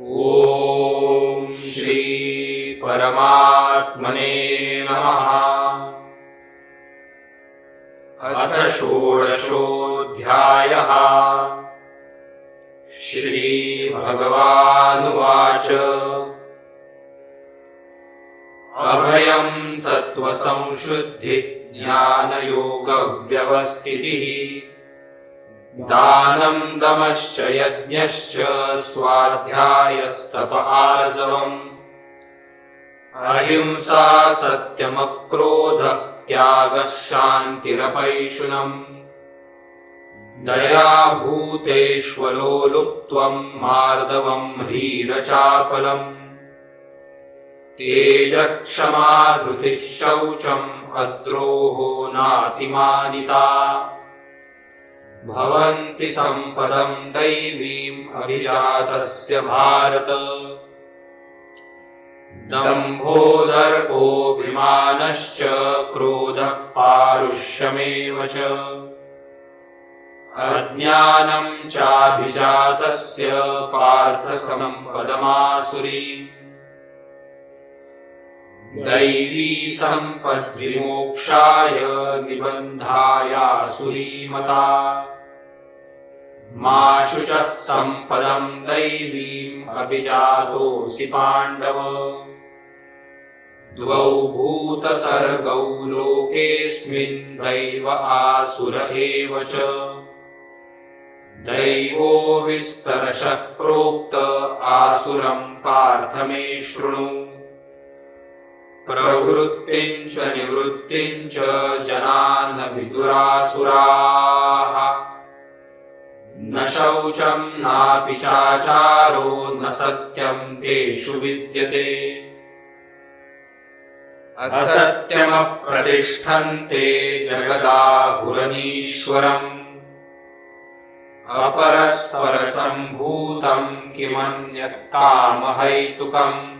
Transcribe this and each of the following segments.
ॐ श्री परमात्मने नमः। अथ षोडशोऽध्यायः। श्रीभगवानुवाच। अभयम् सत्त्वसंशुद्धिज्ञानयोगव्यवस्थितिः दानम् दमश्च यज्ञश्च स्वाध्यायस्तप आर्जवम्। अहिंसा सत्यमक्रोधः त्यागः शान्तिरपैशुनम्। दयाभूतेष्वलोलुप्त्वम् मार्दवम् ह्रीरचापलम्। तेजः क्षमा धृतिः शौचम् अद्रोहो नातिमानिता भवन्ति सम्पदम् दैवीम् अभिजातस्य भारत। दम्भोदर्पोऽभिमानश्च क्रोधः पारुष्यमेव च। अज्ञानम् चाभिजातस्य पार्थसम्पदमासुरी दैवी सम्पद्विमोक्षाय निबन्धायासुरीमता मा शुचः सम्पदम् दैवीम् अभिजातोऽसि पाण्डव। द्वौ भूतसर्गौ लोकेऽस्मिन् दैव आसुर एव च। दैवो विस्तरशः प्रोक्त आसुरम् पार्थ मे शृणु प्रवृत्तिम् च निवृत्तिम् च जनान् विदुरासुराः न शौचम् नापि चाचारो न सत्यम् तेषु विद्यते। असत्यमप्रतिष्ठन्ते जगदाहुरनीश्वरम्। अपरस्परसम्भूतम् किमन्यत् कामहैतुकम्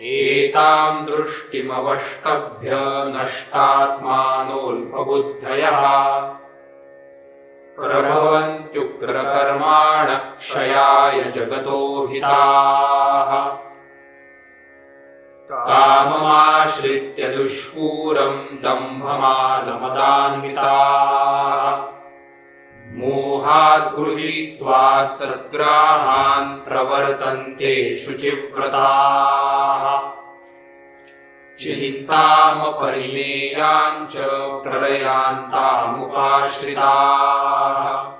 एताम् दृष्टिमवष्टभ्य नष्टात्मानोऽल्पबुद्धयः। प्रभवन्त्युग्रकर्माणः क्षयाय जगतो हिताः काममाश्रित्य दुष्पूरम् दम्भमानमदान्विताः मोहात् गृहीत्वा सद्ग्राहान् प्रवर्तन्ते शुचिव्रताः। चिन्तामपरिमेयाम् च प्रलयान्तामुपाश्रिताः।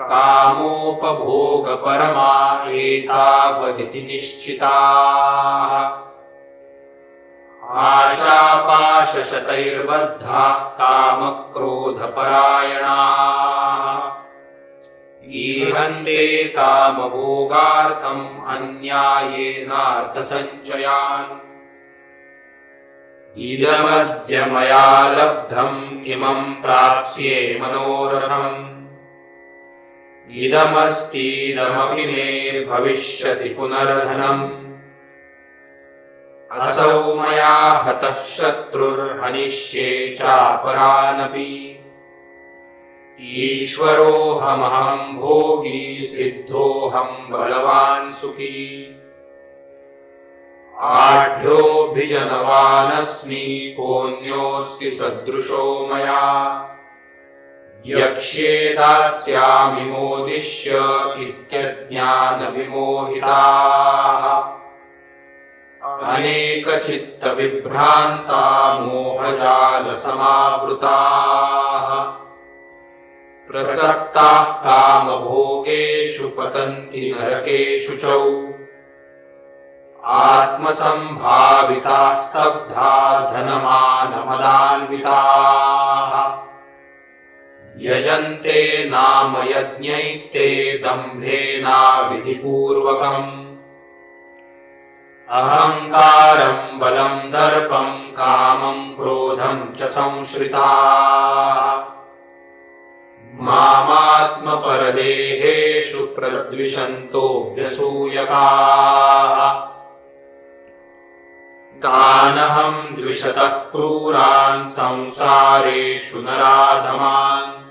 कामोपभोगपरमा एतावदिति निश्चिताः आशापाशशतैर्बद्धाः कामक्रोधपरायणाः। ईहन्ते कामभोगार्थम् अन्यायेनार्थसञ्चयान्। इदमद्य मया लब्धम् इमम् प्राप्स्ये मनोरथम्। इदमस्तीदमपि मे भविष्यति पुनर्धनम् असौ मया हतः शत्रुर्हनिष्ये चापरानपि ईश्वरोऽहमहम् भोगी सिद्धोऽहम् बलवान् सुखी। आढ्योऽभिजनवानस्मि कोऽन्योऽस्ति सदृशो मया। यक्ष्ये दास्यामि मोदिष्य इत्यज्ञानविमोहिताः अनेकचित्तविभ्रान्ता मोहजालसमावृताः प्रसक्ताः कामभोगेषु पतन्ति नरकेषु च। आत्मसम्भाविताः स्तब्धा धनमानमदान्विताः। यजन्ते नाम यज्ञैस्ते दम्भेनाविधिपूर्वकम् अहङ्कारम् बलम् दर्पम् कामम् क्रोधम् च संश्रिताः। मामात्मपरदेहेषु प्रद्विषन्तोऽभ्यसूयकाः। तानहम् द्विषतः क्रूरान् संसारेषु नराधमान्।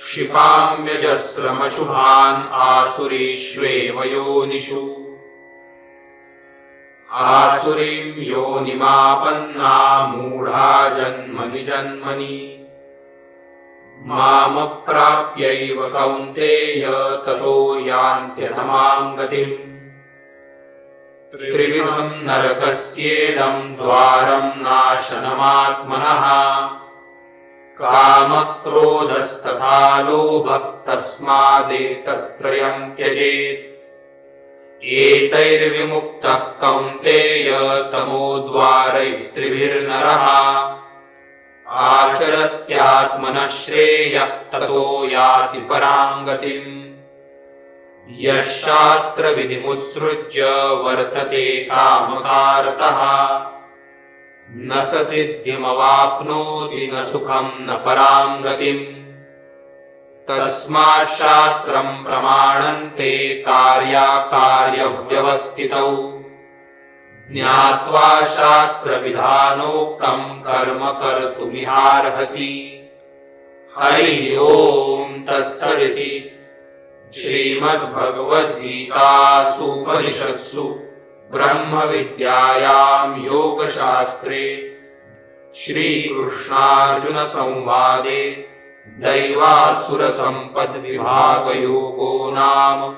क्षिपाम्यजस्रमशुभान् आसुरीष्वेव योनिषु आसुरीं योनिमापन्ना मूढा जन्मनि जन्मनि। मामप्राप्यैव कौन्तेय ततो यान्त्यधमाम् गतिम्। त्रिविधम् नरकस्येदम् द्वारम् नाशनमात्मनः। कामक्रोधस्तथा लोभः तस्मादेतत्त्रयम् त्यजेत् एतैर्विमुक्तः कौन्तेय तमोद्वारैस्त्रिभिर्नरः आचरत्यात्मनः श्रेयः ततो याति पराम् गतिम् यः शास्त्रविधिमुत्सृज्य वर्तते कामकारतः न स सिद्धिमवाप्नोति न सुखम् न पराम् गतिम् तस्मात् शास्त्रम् प्रमाणन्ते कार्याकार्यव्यवस्थितौ। ज्ञात्वा शास्त्रविधानोक्तम् कर्म कर्तुमिहार्हसि। हरिः ओम् तत्सदिति। श्रीमद्भगवद्गीतासूपनिषत्सु ब्रह्मविद्यायाम् योगशास्त्रे श्रीकृष्णार्जुनसंवादे दैवासुरसम्पद्विभागयोगो नाम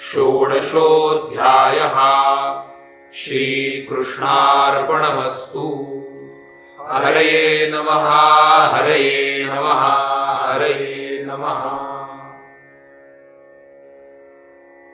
षोडशोऽध्यायः श्रीकृष्णार्पणमस्तु। हरये नमः हरये नमः हरये नमः